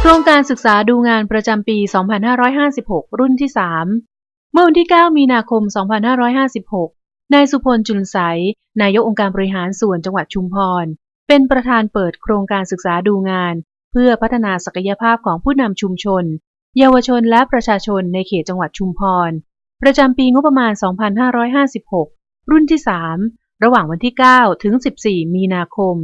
โครงการศึกษาดูงานประจำปี 2556 รุ่นที่ 3 เมื่อวันที่ 9 มีนาคม 2556 นายสุพลจุลใส นายกองค์การบริหารส่วนจังหวัดชุมพร เป็นประธานเปิดโครงการศึกษาดูงาน เพื่อพัฒนาศักยภาพของผู้นำชุมชน เยาวชนและประชาชนในเขตจังหวัดชุมพร ประจำปีงบประมาณ 2556 รุ่นที่ 3 ระหว่างวันที่ 9 ถึง 14 มีนาคม